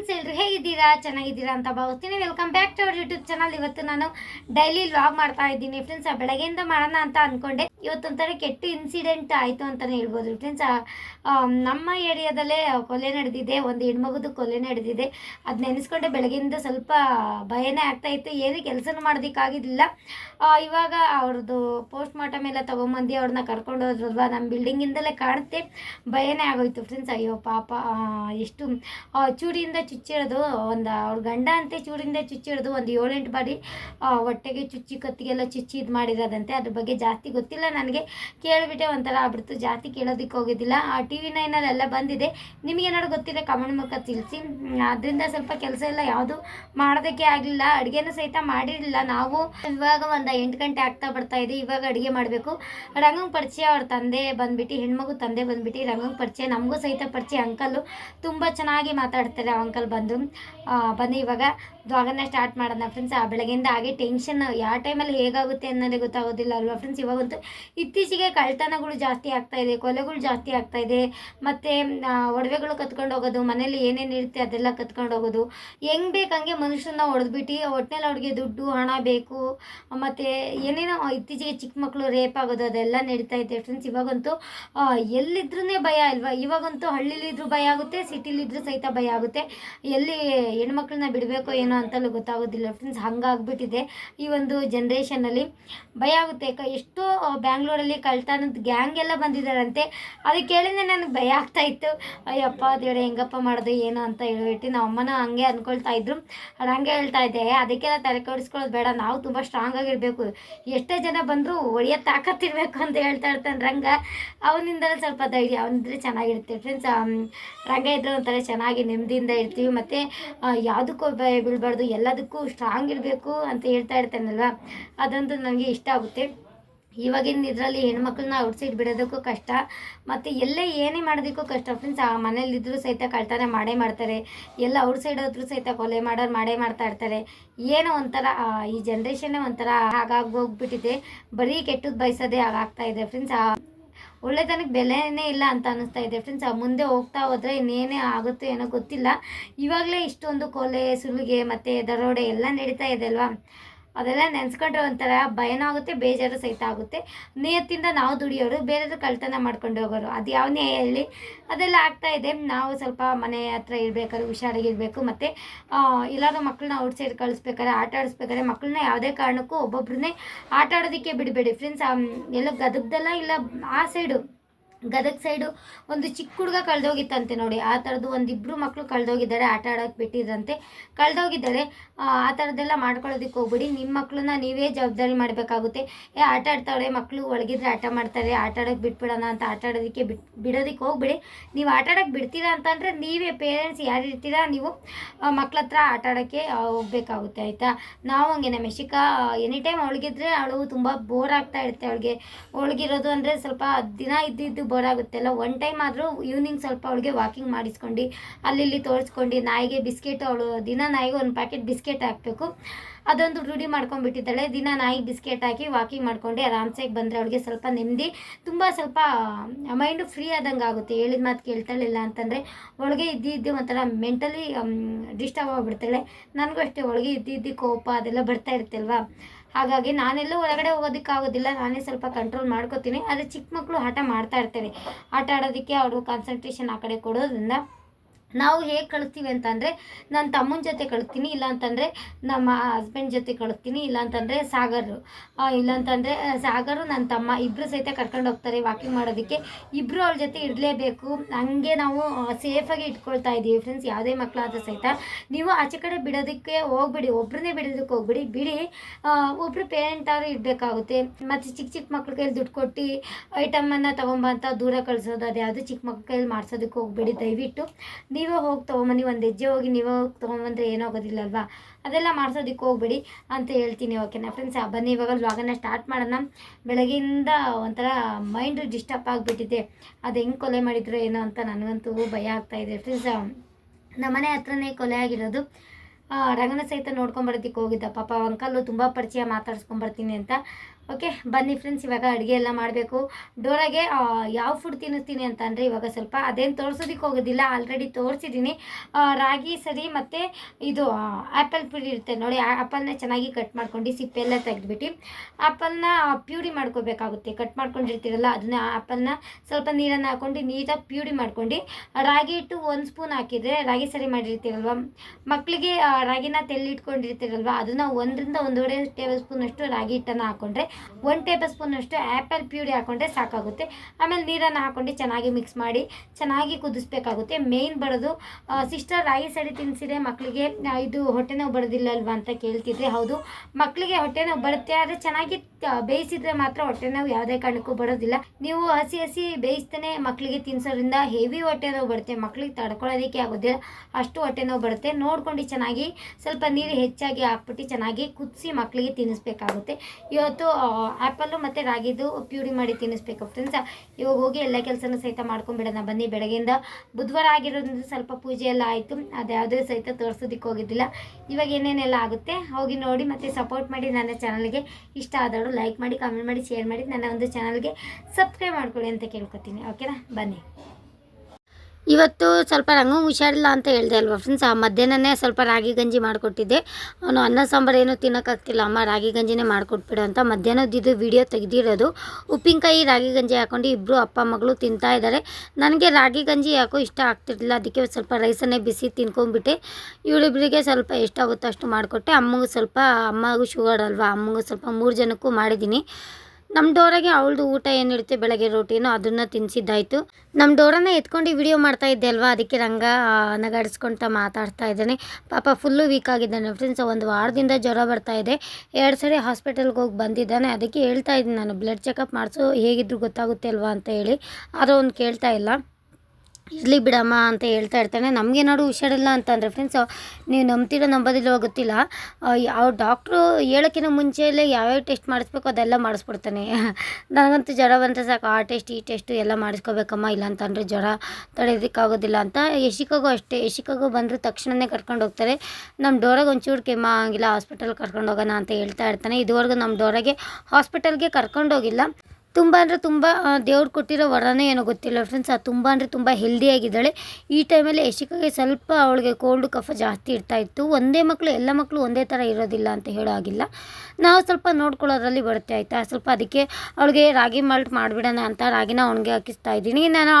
Friends ಎಲ್ಲರೂ ಹೇಗಿದ್ದೀರಾ? ಚೆನ್ನಾಗಿದ್ದೀರಾ ಅಂತ ಭಾವಿಸ್ತೀನಿ. Welcome back to our YouTube channel ಇವತ್ತು ನಾನು ಡೈಲಿ ವ್ಲಾಗ್ ಮಾಡ್ತಾ ಇದ್ದೀನಿ. ಫ್ರೆಂಡ್ಸ್ ಬೆಳಗ್ಗೆಯಿಂದ ಮಾಡೋಣ ಅಂತ ಅಂದ್ಕೊಂಡೆ. ಇವತ್ತೊಂಥರ ಕೆಟ್ಟ ಇನ್ಸಿಡೆಂಟ್ ಆಯಿತು ಅಂತಲೇ ಹೇಳ್ಬೋದು. ಫ್ರೆಂಡ್ಸ್ ನಮ್ಮ ಏರಿಯಾದಲ್ಲೇ ಕೊಲೆ ನಡೆದಿದೆ, ಒಂದು ಹೆಣ್ಮಗುದು ಕೊಲೆ ನಡೆದಿದೆ. ಅದು ನೆನೆಸ್ಕೊಂಡೆ ಬೆಳಗ್ಗೆಯಿಂದ ಸ್ವಲ್ಪ ಭಯನೇ ಆಗ್ತಾ ಇತ್ತು. ಏನು ಕೆಲಸನೂ ಮಾಡೋದಕ್ಕಾಗಿದ್ದಿಲ್ಲ. ಇವಾಗ ಅವ್ರದ್ದು ಪೋಸ್ಟ್ ಮಾರ್ಟಮ್ ಎಲ್ಲ ತೊಗೊಂಬಂದು ಅವ್ರನ್ನ ಕರ್ಕೊಂಡು ಹೋದ್ರಲ್ವಾ? ನಮ್ಮ ಬಿಲ್ಡಿಂಗಿಂದಲೇ ಕಾಣುತ್ತೆ. ಭಯನೇ ಆಗೋಯ್ತು. ಫ್ರೆಂಡ್ಸ್ ಅಯ್ಯೋ ಪಾಪ ಎಷ್ಟು ಚೂಡಿಯಿಂದ ಚುಚ್ಚಿರೋದು ಒಂದು, ಅವ್ರ ಗಂಡ ಅಂತೆ ಚೂಡಿಯಿಂದ ಚುಚ್ಚಿರೋದು ಒಂದು ಏಳೆಂಟು ಬಾರಿ ಹೊಟ್ಟೆಗೆ ಚುಚ್ಚಿ, ಕತ್ತಿಗೆಲ್ಲ ಚುಚ್ಚಿ ಇದು ಮಾಡಿರೋದಂತೆ. ಅದ್ರ ಬಗ್ಗೆ ಜಾಸ್ತಿ ಗೊತ್ತಿಲ್ಲ. ನನಗೆ ಕೇಳಿಬಿಟ್ಟೆ ಒಂಥರ ಆಗ್ಬಿಡ್ತು. ಜಾಸ್ತಿ ಕೇಳೋದಕ್ಕೆ ಹೋಗಿದ್ದಿಲ್ಲ ಆ ಟಿ ವಿ ನೈನಲ್ಲೆಲ್ಲ ಬಂದಿದೆ. ನಿಮಗೆ ಏನಾದ್ರು ಗೊತ್ತಿದೆ ಕಮೆಂಟ್ ಮೂಲಕ ತಿಳಿಸಿ. ಅದರಿಂದ ಸ್ವಲ್ಪ ಕೆಲಸ ಎಲ್ಲ ಯಾವುದು ಮಾಡೋದಕ್ಕೆ ಆಗಲಿಲ್ಲ. ಅಡುಗೆನೂ ಸಹಿತ ಮಾಡಿರಲಿಲ್ಲ. ನಾವು ಇವಾಗ ಒಂದು ಎಂಟು ಗಂಟೆ ಆಗ್ತಾ ಬರ್ತಾ ಇದೆ. ಇವಾಗ ಅಡುಗೆ ಮಾಡಬೇಕು. ರಂಗಂಗೆ ಪರಿಚಯ ಅವ್ರ ತಂದೆ ಬಂದ್ಬಿಟ್ಟು, ಹೆಣ್ಮಗು ತಂದೆ ಬಂದ್ಬಿಟ್ಟು ರಂಗಂಗೆ ಪರಿಚಯ. ನಮಗೂ ಸಹಿತ ಪರಿಚಯ. ಅಂಕಲ್ಲು ತುಂಬ ಚೆನ್ನಾಗಿ ಮಾತಾಡ್ತಾರೆ ಅಂಕಲ್ ಬಂದು. ಬಂದು ಇವಾಗ ದ್ವಾಗನ್ನ ಸ್ಟಾರ್ಟ್ ಮಾಡೋಣ. ಫ್ರೆಂಡ್ಸ್ ಆ ಬೆಳಗ್ಗೆಯಿಂದ ಹಾಗೆ ಟೆನ್ಷನ್ ಯಾವ ಟೈಮಲ್ಲಿ ಹೇಗಾಗುತ್ತೆ ಅನ್ನೋದೇ ಗೊತ್ತಾಗೋದಿಲ್ಲ ಅಲ್ವಾ ಫ್ರೆಂಡ್ಸ್ ಇವಾಗಂತೂ ಇತ್ತೀಚೆಗೆ ಕಳ್ತನಗಳು ಜಾಸ್ತಿ ಆಗ್ತಾ ಇದೆ, ಕೊಲೆಗಳು ಜಾಸ್ತಿ ಆಗ್ತಾ ಇದೆ, ಮತ್ತು ಒಡವೆಗಳು ಕತ್ಕೊಂಡು ಹೋಗೋದು ಮನೇಲಿ ಏನೇನು ಇರುತ್ತೆ ಅದೆಲ್ಲ ಕತ್ಕೊಂಡು ಹೋಗೋದು. ಹೆಂಗ್ ಬೇಕಂಗೆ ಮನುಷ್ಯನ ಹೊಡೆದ್ಬಿಟ್ಟು ಒಟ್ಟಿನಲ್ಲಿ ಅವ್ರಿಗೆ ದುಡ್ಡು, ಹಣ ಬೇಕು, ಮತ್ತು ಏನೇನೋ ಇತ್ತೀಚೆಗೆ ಚಿಕ್ಕ ಮಕ್ಕಳು ರೇಪ್ ಆಗೋದು ಅದೆಲ್ಲ ನಡೀತಾ ಇದೆ ಫ್ರೆಂಡ್ಸ್ ಇವಾಗಂತೂ ಎಲ್ಲಿದ್ರೂ ಭಯ ಅಲ್ವಾ? ಇವಾಗಂತೂ ಹಳ್ಳಿಲಿದ್ರೂ ಭಯ ಆಗುತ್ತೆ, ಸಿಟಿಲಿದ್ರೂ ಸಹಿತ ಭಯ ಆಗುತ್ತೆ. ಎಲ್ಲಿ ಹೆಣ್ಮಕ್ಳನ್ನ ಬಿಡಬೇಕೋ ಏನೋ ಅಂತಲೂ ಗೊತ್ತಾಗೋದಿಲ್ಲ ಫ್ರೆಂಡ್ಸ್ ಹಂಗಾಗ್ಬಿಟ್ಟಿದೆ ಈ ಒಂದು ಜನ್ರೇಷನಲ್ಲಿ ಭಯ ಆಗುತ್ತೆ. ಎಷ್ಟೋ ಬ್ಯಾಂಗ್ಳೂರಲ್ಲಿ ಕಳ್ತಾನಂತ ಗ್ಯಾಂಗ್ ಎಲ್ಲ ಬಂದಿದ್ದಾರಂತೆ ಅದು ಕೇಳಿದ್ರೆ ನನಗೆ ಭಯ ಆಗ್ತಾ ಇತ್ತು. ಅಯ್ಯಪ್ಪ ದೇವ್ರೆ, ಹೆಂಗಪ್ಪ ಮಾಡೋದು, ಏನು ಅಂತ ಹೇಳ್ಬಿಟ್ಟು ನಮ್ಮ ಅಮ್ಮನ ಹಂಗೆ ಅಂದ್ಕೊಳ್ತಾ ಇದ್ರು. ಅವ್ರು ಹಂಗೆ ಹೇಳ್ತಾ ಇದ್ದೆ ಅದಕ್ಕೆಲ್ಲ ತಲೆ ಕೆಡಿಸ್ಕೊಳ್ಳೋದು ಬೇಡ, ನಾವು ತುಂಬ ಸ್ಟ್ರಾಂಗ್ ಆಗಿರಬೇಕು. ಎಷ್ಟೇ ಜನ ಬಂದರೂ ಒಡೆಯೋ ತಾಕತ್ತಿರಬೇಕು ಅಂತ ಹೇಳ್ತಾ ಇರ್ತಾನೆ ರಂಗ. ಅವನಿಂದಲೇ ಸ್ವಲ್ಪ ಧೈರ್ಯ, ಅವನಿದ್ರೆ ಚೆನ್ನಾಗಿರುತ್ತೆ. ಫ್ರೆಂಡ್ಸ್ ರಂಗ ಇದ್ರೆ ಒಂಥರ ಚೆನ್ನಾಗಿ ನೆಮ್ಮದಿಯಿಂದ ಇರ್ತೀವಿ. ಮತ್ತು ಯಾವುದಕ್ಕೂ ಭಯ ಬೀಳಬಾರ್ದು, ಎಲ್ಲದಕ್ಕೂ ಸ್ಟ್ರಾಂಗ್ ಇರಬೇಕು ಅಂತ ಹೇಳ್ತಾ ಇರ್ತಾನಲ್ವ? ಅದಂತೂ ನನಗೆ ಇಷ್ಟ ಆಗುತ್ತೆ. ಇವಾಗಿನ ಇದರಲ್ಲಿ ಹೆಣ್ಮಕ್ಳನ್ನ ಔಟ್ಸೈಡ್ ಬಿಡೋದಕ್ಕೂ ಕಷ್ಟ. ಮತ್ತು ಎಲ್ಲೇ ಏನೇ ಮಾಡೋದಕ್ಕೂ ಕಷ್ಟ. ಫ್ರೆಂಡ್ಸ್ ಆ ಮನೇಲಿದ್ದರೂ ಸಹಿತ ಕಳ್ತಾನೆ ಮಾಡೇ ಮಾಡ್ತಾರೆ. ಎಲ್ಲ ಔಟ್ಸೈಡ್ ಹೋದ್ರೂ ಸಹಿತ ಕೊಲೆ ಮಾಡೋರು ಮಾಡೇ ಮಾಡ್ತಾ ಇರ್ತಾರೆ. ಏನೋ ಒಂಥರ ಈ ಜನ್ರೇಷನ್ನೇ ಒಂಥರ ಹಾಗಾಗೋಗ್ಬಿಟ್ಟಿದೆ ಬರೀ ಕೆಟ್ಟದ್ದು ಬಯಸೋದೆ ಹಾಗಾಗ್ತಾ ಇದೆ. ಫ್ರೆಂಡ್ಸ್ ಆ ಒಳ್ಳೆತನಕ್ಕೆ ಬೆಲೆನೇ ಇಲ್ಲ ಅಂತ ಅನ್ನಿಸ್ತಾ ಇದೆ. ಫ್ರೆಂಡ್ಸ್ ಆ, ಮುಂದೆ ಹೋಗ್ತಾ ಹೋದರೆ ಇನ್ನೇನೇ ಆಗುತ್ತೋ ಏನೋ ಗೊತ್ತಿಲ್ಲ. ಇವಾಗಲೇ ಇಷ್ಟೊಂದು ಕೊಲೆ, ಸುಲಿಗೆ, ಮತ್ತು ದರೋಡೆ ಎಲ್ಲ ನಡೀತಾ ಇದೆ ಅಲ್ವಾ? ಅದೆಲ್ಲ ನೆನೆಸ್ಕೊಂಡ್ರೆ ಒಂಥರ ಭಯನೂ ಆಗುತ್ತೆ, ಬೇಜಾರು ಸಹಿತ ಆಗುತ್ತೆ. ನಿಯತ್ತಿಂದ ನಾವು ದುಡಿಯೋರು, ಬೇರೆಯವ್ರು ಕಳ್ತನ ಮಾಡ್ಕೊಂಡು ಹೋಗೋರು. ಅದು ಯಾವ ನ್ಯಾಯ ಹೇಳಿ ಅದೆಲ್ಲ ಆಗ್ತಾ ಇದೆ. ನಾವು ಸ್ವಲ್ಪ ಮನೆ ಹತ್ರ ಇರಬೇಕಾದ್ರೆ ಹುಷಾರಾಗಿರಬೇಕು. ಮತ್ತು ಎಲ್ಲರೂ ಮಕ್ಕಳನ್ನ ಔಟ್ಸೈಡ್ ಕಳಿಸ್ಬೇಕಾದ್ರೆ, ಆಟ ಆಡಿಸ್ಬೇಕಾದ್ರೆ ಮಕ್ಕಳನ್ನ ಯಾವುದೇ ಕಾರಣಕ್ಕೂ ಒಬ್ಬೊಬ್ಬರನ್ನೇ ಆಟ ಆಡೋದಕ್ಕೆ ಬಿಡಬೇಡಿ. ಫ್ರೆಂಡ್ಸ್ ಎಲ್ಲೋ ಗದಗ್ದಲ್ಲ ಇಲ್ಲ, ಆ ಸೈಡು ಗದಗ ಸೈಡು ಒಂದು ಚಿಕ್ಕ ಹುಡುಗ ಕಳೆದೋಗಿತ್ತಂತೆ ನೋಡಿ. ಆ ಥರದ್ದು ಒಂದಿಬ್ಬರು ಮಕ್ಕಳು ಕಳೆದೋಗಿದ್ದಾರೆ, ಆಟ ಆಡೋಕ್ಕೆ ಬಿಟ್ಟಿದ್ರಂತೆ. ಕಳೆದೋಗಿದ್ದಾರೆ, ಆ ಥರದ್ದೆಲ್ಲ ಮಾಡ್ಕೊಳ್ಳೋದಕ್ಕೆ ಹೋಗ್ಬಿಡಿ. ನಿಮ್ಮ ಮಕ್ಕಳನ್ನ ನೀವೇ ಜವಾಬ್ದಾರಿ ಮಾಡಬೇಕಾಗುತ್ತೆ. ಏ, ಆಟ ಆಡ್ತಾವ್ರೆ ಮಕ್ಕಳು ಒಳಗಿದ್ರೆ ಆಟ ಮಾಡ್ತಾರೆ, ಆಟ ಆಡೋಕ್ಕೆ ಬಿಟ್ಬಿಡೋಣ ಅಂತ ಆಟ ಆಡೋದಕ್ಕೆ ಬಿಟ್ ಬಿಡೋದಕ್ಕೆ ಹೋಗ್ಬಿಡಿ. ನೀವು ಆಟ ಆಡೋಕ್ಕೆ ಬಿಡ್ತೀರಾ ಅಂತಂದರೆ ನೀವೇ ಪೇರೆಂಟ್ಸ್ ಯಾರು ಇರ್ತೀರಾ ನೀವು ಮಕ್ಕಳ ಹತ್ರ ಆಟ ಆಡೋಕ್ಕೆ ಹೋಗ್ಬೇಕಾಗುತ್ತೆ, ಆಯಿತಾ? ನಾವು ಹಂಗೆ ನಮ್ಮ ಎನಿ ಟೈಮ್ ಅವಳಿಗಿದ್ರೆ ಅವಳು ತುಂಬ ಬೋರ್ ಆಗ್ತಾ ಇರುತ್ತೆ. ಅವಳಿಗೆ, ಅವಳಿಗಿರೋದು ಅಂದರೆ ಸ್ವಲ್ಪ ದಿನ ಇದ್ದಿದ್ದು ಬೋರ್ ಆಗುತ್ತೆ. ಅಲ್ಲ ಒನ್ ಟೈಮ್ ಆದರೂ ಈವ್ನಿಂಗ್ ಸ್ವಲ್ಪ ಅವಳಿಗೆ ವಾಕಿಂಗ್ ಮಾಡಿಸ್ಕೊಂಡು, ಅಲ್ಲಿ ಇಲ್ಲಿ ತೋರಿಸ್ಕೊಂಡು, ನಾಯಿಗೆ ಬಿಸ್ಕೆಟ್ ಅವಳು, ದಿನ ನಾಯಿಗೆ ಒಂದು ಪ್ಯಾಕೆಟ್ ಬಿಸ್ಕೆಟ್ ಹಾಕಬೇಕು. ಅದೊಂದು ರೂಢಿ ಮಾಡ್ಕೊಂಡ್ಬಿಟ್ಟಿದ್ದಾಳೆ. ದಿನ ನಾಯಿ ಬಿಸ್ಕೆಟ್ ಹಾಕಿ ವಾಕಿಂಗ್ ಮಾಡ್ಕೊಂಡು ಆರಾಮ್ಸೆಗೆ ಬಂದರೆ ಅವಳಿಗೆ ಸ್ವಲ್ಪ ನೆಮ್ಮದಿ, ತುಂಬ ಸ್ವಲ್ಪ ಮೈಂಡು ಫ್ರೀ ಆದಂಗೆ ಆಗುತ್ತೆ. ಹೇಳಿದ ಮಾತು ಕೇಳ್ತಾಳಿಲ್ಲ ಅಂತಂದರೆ, ಒಳಗೆ ಇದ್ದಿದ್ದು ಒಂಥರ ಮೆಂಟಲಿ ಡಿಸ್ಟರ್ಬ್ ಆಗಿಬಿಡ್ತಾಳೆ. ನನಗೂ ಅಷ್ಟೇ, ಒಳಗೆ ಇದ್ದಿದ್ದು ಕೋಪ ಅದೆಲ್ಲ ಬರ್ತಾ ಇರುತ್ತಲ್ವಾ? ಹಾಗಾಗಿ ನಾನೆಲ್ಲೂ ಹೊರಗಡೆ ಹೋಗೋದಕ್ಕಾಗೋದಿಲ್ಲ, ನಾನೇ ಸ್ವಲ್ಪ ಕಂಟ್ರೋಲ್ ಮಾಡ್ಕೋತೀನಿ. ಆದರೆ ಚಿಕ್ಕ ಮಕ್ಕಳು ಆಟ ಮಾಡ್ತಾ ಇರ್ತಾರೆ ಆಟ ಆಡೋದಕ್ಕೆ ಅವರು ಕಾನ್ಸಂಟ್ರೇಷನ್ ಆ ಕಡೆ ಕೊಡೋದ್ರಿಂದ ನಾವು ಹೇಗೆ ಕಳಿಸ್ತೀವಿ ಅಂತಂದರೆ ನನ್ನ ತಮ್ಮನ ಜೊತೆ ಕಳಿಸ್ತೀನಿ, ಇಲ್ಲ ಅಂತಂದರೆ ನಮ್ಮ ಹಸ್ಬೆಂಡ್ ಜೊತೆ ಕಳಿಸ್ತೀನಿ, ಇಲ್ಲ ಸಾಗರ್ ಇಲ್ಲಾಂತಂದರೆ ಸಾಗರು ನನ್ನ ತಮ್ಮ ಇಬ್ಬರು ಸಹಿತ ಕರ್ಕೊಂಡು ಹೋಗ್ತಾರೆ ವಾಕಿಂಗ್ ಮಾಡೋದಕ್ಕೆ. ಇಬ್ಬರು ಅವ್ರ ಜೊತೆ ಇರಲೇಬೇಕು. ಹಂಗೆ ನಾವು ಸೇಫಾಗಿ ಇಟ್ಕೊಳ್ತಾ ಇದ್ದೀವಿ ಫ್ರೆಂಡ್ಸ್ ಯಾವುದೇ ಮಕ್ಕಳಾದರೂ ಸಹಿತ. ನೀವು ಆಚೆ ಕಡೆ ಬಿಡೋದಕ್ಕೆ ಹೋಗ್ಬಿಡಿ ಒಬ್ಬರನ್ನೇ ಬಿಡೋದಕ್ಕೆ ಹೋಗ್ಬಿಡಿ. ಬಿಡಿ ಒಬ್ಬರು ಪೇರೆಂಟ್ ಆದ್ರೆ ಇರಬೇಕಾಗುತ್ತೆ. ಮತ್ತು ಚಿಕ್ಕ ಚಿಕ್ಕ ಮಕ್ಳ ಕೈಲಿ ದುಡ್ಡು ಕೊಟ್ಟು ಐಟಮನ್ನು ತೊಗೊಂಬಂತ ದೂರ ಕಳಿಸೋದು ಅದು ಯಾವುದು ಚಿಕ್ಕ ಮಕ್ಳ ಕೈಲಿ ಮಾಡಿಸೋದಕ್ಕೆ ಹೋಗ್ಬಿಡಿ ದಯವಿಟ್ಟು. ನೀವೇ ಹೋಗಿ ತೊಗೊಂಬನ್ನಿ, ಒಂದು ಹೆಜ್ಜೆ ಹೋಗಿ ನೀವೇ ಹೋಗಿ ತೊಗೊಂಬಂದ್ರೆ ಏನಾಗೋದಿಲ್ಲ ಅಲ್ವಾ ಅದೆಲ್ಲ ಮಾಡ್ಸೋದಕ್ಕೆ ಹೋಗ್ಬೇಡಿ ಅಂತ ಹೇಳ್ತೀನಿ ಓಕೆನಾ ಫ್ರೆಂಡ್ಸ್ ಬನ್ನಿ, ಇವಾಗ ಲಾಗನ್ನ ಸ್ಟಾರ್ಟ್ ಮಾಡೋಣ. ಬೆಳಗ್ಗೆಯಿಂದ ಒಂಥರ ಮೈಂಡು ಡಿಸ್ಟರ್ಬ್ ಆಗಿಬಿಟ್ಟಿದೆ. ಅದು ಹೆಂಗೆ ಕೊಲೆ ಮಾಡಿದ್ರು ಏನೋ ಅಂತ ನನಗಂತೂ ಭಯ ಆಗ್ತಾ ಇದೆ. ಫ್ರೆಂಡ್ಸ್ ನಮ್ಮನೆ ಹತ್ರನೇ ಕೊಲೆ ಆಗಿರೋದು. ರಂಗನ ಸಹಿತ ನೋಡ್ಕೊಂಬರೋದಕ್ಕೆ ಹೋಗಿದ್ದ. ಪಾಪ ಅಂಕಲ್ಲು ತುಂಬ ಪರಿಚಯ ಮಾತಾಡ್ಸ್ಕೊಂಬರ್ತೀನಿ ಅಂತ. ಓಕೆ, ಬನ್ನಿ ಫ್ರೆಂಡ್ಸ್ ಇವಾಗ ಅಡುಗೆ ಎಲ್ಲ ಮಾಡಬೇಕು. ಡೋರಾಗೆ ಯಾವ ಫುಡ್ ತಿನ್ನಿಸ್ತೀನಿ ಅಂತ ಅಂದರೆ ಇವಾಗ ಸ್ವಲ್ಪ ಅದೇನು ತೋರಿಸೋದಕ್ಕೆ ಹೋಗೋದಿಲ್ಲ ಆಲ್ರೆಡಿ ತೋರಿಸಿದ್ದೀನಿ ರಾಗಿ, ಸರಿ, ಮತ್ತು ಇದು ಆ್ಯಪಲ್ ಪುಡಿ ಇರುತ್ತೆ ನೋಡಿ ಆ್ಯಪಲ್ನ ಚೆನ್ನಾಗಿ ಕಟ್ ಮಾಡ್ಕೊಂಡು ಸಿಪ್ಪೆಲ್ಲ ತೆಗೆದುಬಿಟ್ಟು ಆ್ಯಪಲ್ನ ಪ್ಯೂರಿ ಮಾಡ್ಕೋಬೇಕಾಗುತ್ತೆ. ಕಟ್ ಮಾಡ್ಕೊಂಡಿರ್ತೀರಲ್ಲ, ಅದನ್ನ ಆ್ಯಪಲ್ನ ಸ್ವಲ್ಪ ನೀರನ್ನು ಹಾಕ್ಕೊಂಡು ನೀಟಾಗಿ ಪ್ಯೂರಿ ಮಾಡ್ಕೊಂಡು, ರಾಗಿ ಹಿಟ್ಟು ಒಂದು ಸ್ಪೂನ್ ಹಾಕಿದರೆ, ರಾಗಿ ಸರಿ ಮಾಡಿರ್ತೀರಲ್ವ? ಮಕ್ಕಳಿಗೆ ರಾಗಿನ ತೆಲ್ಲಿ ಇಟ್ಕೊಂಡಿರ್ತೀರಲ್ವ ಅದನ್ನು ಒಂದರಿಂದ ಒಂದೂವರೆ ಟೇಬಲ್ ಸ್ಪೂನಷ್ಟು ರಾಗಿ ಹಿಟ್ಟನ್ನು ಹಾಕೊಂಡ್ರೆ ಒಂದು ಟೇಬಲ್ ಸ್ಪೂನಷ್ಟು ಆ್ಯಪಲ್ ಪ್ಯೂರಿ ಹಾಕೊಂಡ್ರೆ ಸಾಕಾಗುತ್ತೆ. ಆಮೇಲೆ ನೀರನ್ನು ಹಾಕ್ಕೊಂಡು ಚೆನ್ನಾಗಿ ಮಿಕ್ಸ್ ಮಾಡಿ, ಚೆನ್ನಾಗಿ ಕುದಿಸ್ಬೇಕಾಗುತ್ತೆ. ಮೇಯ್ನ್ ಬರೋದು ಸಿಸ್ಟರ್ ರೈಸ್ ಅಡಿ ತಿನ್ನಿಸಿದ್ರೆ ಮಕ್ಕಳಿಗೆ ಇದು ಹೊಟ್ಟೆ ನೋವು ಬರೋದಿಲ್ಲ ಅಲ್ವಾ ಅಂತ ಕೇಳ್ತಿದ್ರೆ ಹೌದು. ಮಕ್ಕಳಿಗೆ ಹೊಟ್ಟೆ ನೋವು ಬರುತ್ತೆ, ಆದರೆ ಚೆನ್ನಾಗಿ ಬೇಯಿಸಿದ್ರೆ ಮಾತ್ರ ಹೊಟ್ಟೆ ನೋವು ಯಾವುದೇ ಕಾರಣಕ್ಕೂ ಬರೋದಿಲ್ಲ. ನೀವು ಹಸಿ ಹಸಿ ಬೇಯಿಸ್ತಾನೆ ಮಕ್ಕಳಿಗೆ ತಿನ್ಸೋದ್ರಿಂದ ಹೆವಿ ಹೊಟ್ಟೆ ನೋವು ಬರುತ್ತೆ. ಮಕ್ಕಳಿಗೆ ತಡ್ಕೊಳ್ಳೋದಕ್ಕೆ ಆಗೋದಿಲ್ಲ. ಅಷ್ಟು ಹೊಟ್ಟೆ ನೋವು ಬರುತ್ತೆ. ನೋಡ್ಕೊಂಡು ಚೆನ್ನಾಗಿ ಸ್ವಲ್ಪ ನೀರು ಹೆಚ್ಚಾಗಿ ಹಾಕ್ಬಿಟ್ಟು ಚೆನ್ನಾಗಿ ಕುದಿಸಿ ಮಕ್ಕಳಿಗೆ ತಿನ್ನಿಸ್ಬೇಕಾಗುತ್ತೆ. ಇವತ್ತು ಆ್ಯಪಲ್ಲು ಮತ್ತು ರಾಗಿದು ಪ್ಯೂರಿ ಮಾಡಿ ತಿನ್ನಿಸ್ಬೇಕು ಫ್ರೆಂಡ್ಸ್ ಇವಾಗ ಹೋಗಿ ಎಲ್ಲ ಕೆಲಸನೂ ಸಹಿತ ಮಾಡ್ಕೊಂಡ್ಬಿಡೋಣ ಬನ್ನಿ, ಬೆಳಗ್ಗೆಯಿಂದ ಬುಧವಾರ ಆಗಿರೋದ್ರಿಂದ ಸ್ವಲ್ಪ ಪೂಜೆ ಎಲ್ಲ ಆಯಿತು. ಅದ್ಯಾವುದೇ ಸಹಿತ ತೋರಿಸೋದಕ್ಕೆ ಹೋಗಿದ್ದಿಲ್ಲ. ಇವಾಗ ಏನೇನೆಲ್ಲ ಆಗುತ್ತೆ ಹೋಗಿ ನೋಡಿ ಮತ್ತು ಸಪೋರ್ಟ್ ಮಾಡಿ ನನ್ನ ಚಾನಲ್ಗೆ ಇಷ್ಟ ಆದವರು ಲೈಕ್ ಮಾಡಿ ಕಾಮೆಂಟ್ ಮಾಡಿ ಶೇರ್ ಮಾಡಿ ನನ್ನ ಒಂದು ಚಾನಲ್ಗೆ ಸಬ್ಸ್ಕ್ರೈಬ್ ಮಾಡ್ಕೊಳ್ಳಿ ಅಂತ ಕೇಳ್ಕೊತೀನಿ. ಓಕೆನಾ ಬನ್ನಿ. ಇವತ್ತು ಸ್ವಲ್ಪ ರಂಗು ಹುಷಾರಿಲ್ಲ ಅಂತ ಹೇಳಿದೆ ಅಲ್ವಾ ಫ್ರೆಂಡ್ಸ್ ಆ ಮಧ್ಯಾಹ್ನನೇ ಸ್ವಲ್ಪ ರಾಗಿ ಗಂಜಿ ಮಾಡಿಕೊಟ್ಟಿದ್ದೆ. ಅವನು ಅನ್ನ ಸಾಂಬಾರು ಏನೂ ತಿನ್ನೋಕ್ಕಾಗ್ತಿಲ್ಲ. ಅಮ್ಮ, ರಾಗಿ ಗಂಜಿನೇ ಮಾಡಿಕೊಟ್ಬಿಡು ಅಂತ ಮಧ್ಯಾಹ್ನದಿದ್ದು ವಿಡಿಯೋ ತೆಗೆದಿರೋದು. ಉಪ್ಪಿನಕಾಯಿ, ರಾಗಿ ಗಂಜಿ ಹಾಕ್ಕೊಂಡು ಇಬ್ಬರು ಅಪ್ಪ, ಮಗಳು ತಿಂತಾ ಇದ್ದಾರೆ. ನನಗೆ ರಾಗಿ ಗಂಜಿ ಯಾಕೋ ಇಷ್ಟ ಆಗ್ತಿರ್ಲಿಲ್ಲ. ಅದಕ್ಕೆ ಸ್ವಲ್ಪ ರೈಸನ್ನೇ ಬಿಸಿ ತಿನ್ಕೊಂಡ್ಬಿಟ್ಟೆ. ಇವಳಿಬ್ಬರಿಗೆ ಸ್ವಲ್ಪ ಎಷ್ಟಾಗುತ್ತೋ ಅಷ್ಟು ಮಾಡಿಕೊಟ್ಟೆ. ಅಮ್ಮಗೂ ಸ್ವಲ್ಪ, ಅಮ್ಮಗೂ ಶುಗರ್ ಅಲ್ವಾ? ಅಮ್ಮಗೂ ಸ್ವಲ್ಪ ಮೂರು ಜನಕ್ಕೂ ಮಾಡಿದ್ದೀನಿ. ನಮ್ಮ ಡೋರಾಗೆ ಅವಳದು ಊಟ ಏನಿರುತ್ತೆ ಬೆಳಗ್ಗೆ ರೋಟಿನೋ ಅದನ್ನು ತಿನ್ಸಿದ್ದಾಯ್ತು. ನಮ್ಮ ಡೋರನ್ನ ಎತ್ಕೊಂಡು ವಿಡಿಯೋ ಮಾಡ್ತಾ ಇದ್ದೆ ಅಲ್ವಾ? ಅದಕ್ಕೆ ರಂಗ ನಗಾಡಿಸ್ಕೊಳ್ತಾ ಮಾತಾಡ್ತಾ ಇದ್ದಾನೆ. ಪಾಪ ಫುಲ್ಲು ವೀಕ್ ಆಗಿದ್ದಾನೆ ಫ್ರೆಂಡ್ಸ್ ಒಂದು ವಾರದಿಂದ ಜ್ವರ ಬರ್ತಾ ಇದೆ. ಎರಡು ಸರಿ ಹಾಸ್ಪಿಟಲ್ಗೆ ಹೋಗಿ ಬಂದಿದ್ದಾನೆ. ಅದಕ್ಕೆ ಹೇಳ್ತಾ ಇದ್ದೀನಿ ನಾನು ಬ್ಲಡ್ ಚೆಕಪ್ ಮಾಡಿಸೋ ಹೇಗಿದ್ರು ಗೊತ್ತಾಗುತ್ತೆ ಅಲ್ವಾ ಅಂತ ಹೇಳಿ. ಆದರೂ ಅವ್ನು ಕೇಳ್ತಾ ಇಲ್ಲ. ಇರಲಿ ಬಿಡಮ್ಮ ಅಂತ ಹೇಳ್ತಾ ಇರ್ತಾನೆ. ನಮಗೇನಾದ್ರು ಹುಷಾರಿಲ್ಲ ಅಂತಂದರೆ ಫ್ರೆಂಡ್ಸ್ ನೀವು ನಂಬ್ತಿರೋ ನಂಬೋದಿಲ್ಲೋ ಗೊತ್ತಿಲ್ಲ. ಯಾವ ಡಾಕ್ಟ್ರು ಹೇಳೋಕ್ಕಿಂತ ಮುಂಚೆಯಲ್ಲೇ ಯಾವ್ಯಾವ ಟೆಸ್ಟ್ ಮಾಡಿಸ್ಬೇಕು ಅದೆಲ್ಲ ಮಾಡಿಸ್ಬಿಡ್ತಾನೆ. ನನಗಂತೂ ಜ್ವರ ಬಂದರೆ ಸಾಕು. ಆ ಟೆಸ್ಟ್ ಈ ಟೆಸ್ಟು ಎಲ್ಲ ಮಾಡಿಸ್ಕೋಬೇಕಮ್ಮ, ಇಲ್ಲ ಅಂತಂದರೆ ಜ್ವರ ತಡೆಯೋದಕ್ಕಾಗೋದಿಲ್ಲ ಅಂತ ಯಶಿಕಾಗೂ ಅಷ್ಟೇ. ಯಶಿಕಾಗೂ ಬಂದರೆ ತಕ್ಷಣವೇ ಕರ್ಕೊಂಡು ಹೋಗ್ತಾರೆ. ನಮ್ಮ ಡೋರಾಗೆ ಒಂಚೂರು ಕೆಮ್ಮ ಆಗಿಲ್ಲ ಹಾಸ್ಪಿಟಲ್ ಕರ್ಕೊಂಡು ಹೋಗೋಣ ಅಂತ ಹೇಳ್ತಾ ಇರ್ತಾನೆ. ಇದುವರೆಗೂ ನಮ್ಮ ಡೋರಾಗೆ ಹಾಸ್ಪಿಟಲ್ಗೆ ಕರ್ಕೊಂಡೋಗಿಲ್ಲ ತುಂಬ ಅಂದರೆ ತುಂಬ ದೇವ್ರು ಕೊಟ್ಟಿರೋ ವರನೇ ಏನೋ ಗೊತ್ತಿಲ್ಲ ಫ್ರೆಂಡ್ಸ್ ಅದು ತುಂಬ ಅಂದರೆ ತುಂಬ ಹೆಲ್ದಿಯಾಗಿದ್ದಾಳೆ ಈ ಟೈಮಲ್ಲಿ ಯಶಿಕಾಗೆ ಸ್ವಲ್ಪ ಅವಳಿಗೆ ಕೋಲ್ಡ್ ಕಫ ಜಾಸ್ತಿ ಇರ್ತಾ ಇತ್ತು. ಒಂದೇ ಮಕ್ಕಳು ಎಲ್ಲ ಮಕ್ಕಳು ಒಂದೇ ಥರ ಇರೋದಿಲ್ಲ ಅಂತ ಹೇಳೋ ಆಗಿಲ್ಲ ನಾವು ಸ್ವಲ್ಪ ನೋಡ್ಕೊಳ್ಳೋದ್ರಲ್ಲಿ ಬರುತ್ತೆ ಆಯಿತಾ? ಸ್ವಲ್ಪ ಅದಕ್ಕೆ ಅವಳಿಗೆ ರಾಗಿ ಮಾಲ್ಟ್ ಮಾಡಿಬಿಡೋಣ ಅಂತ ರಾಗಿನ ಒಣಗಿ ಹಾಕಿಸ್ತಾ ಇದ್ದೀನಿ. ನಾನು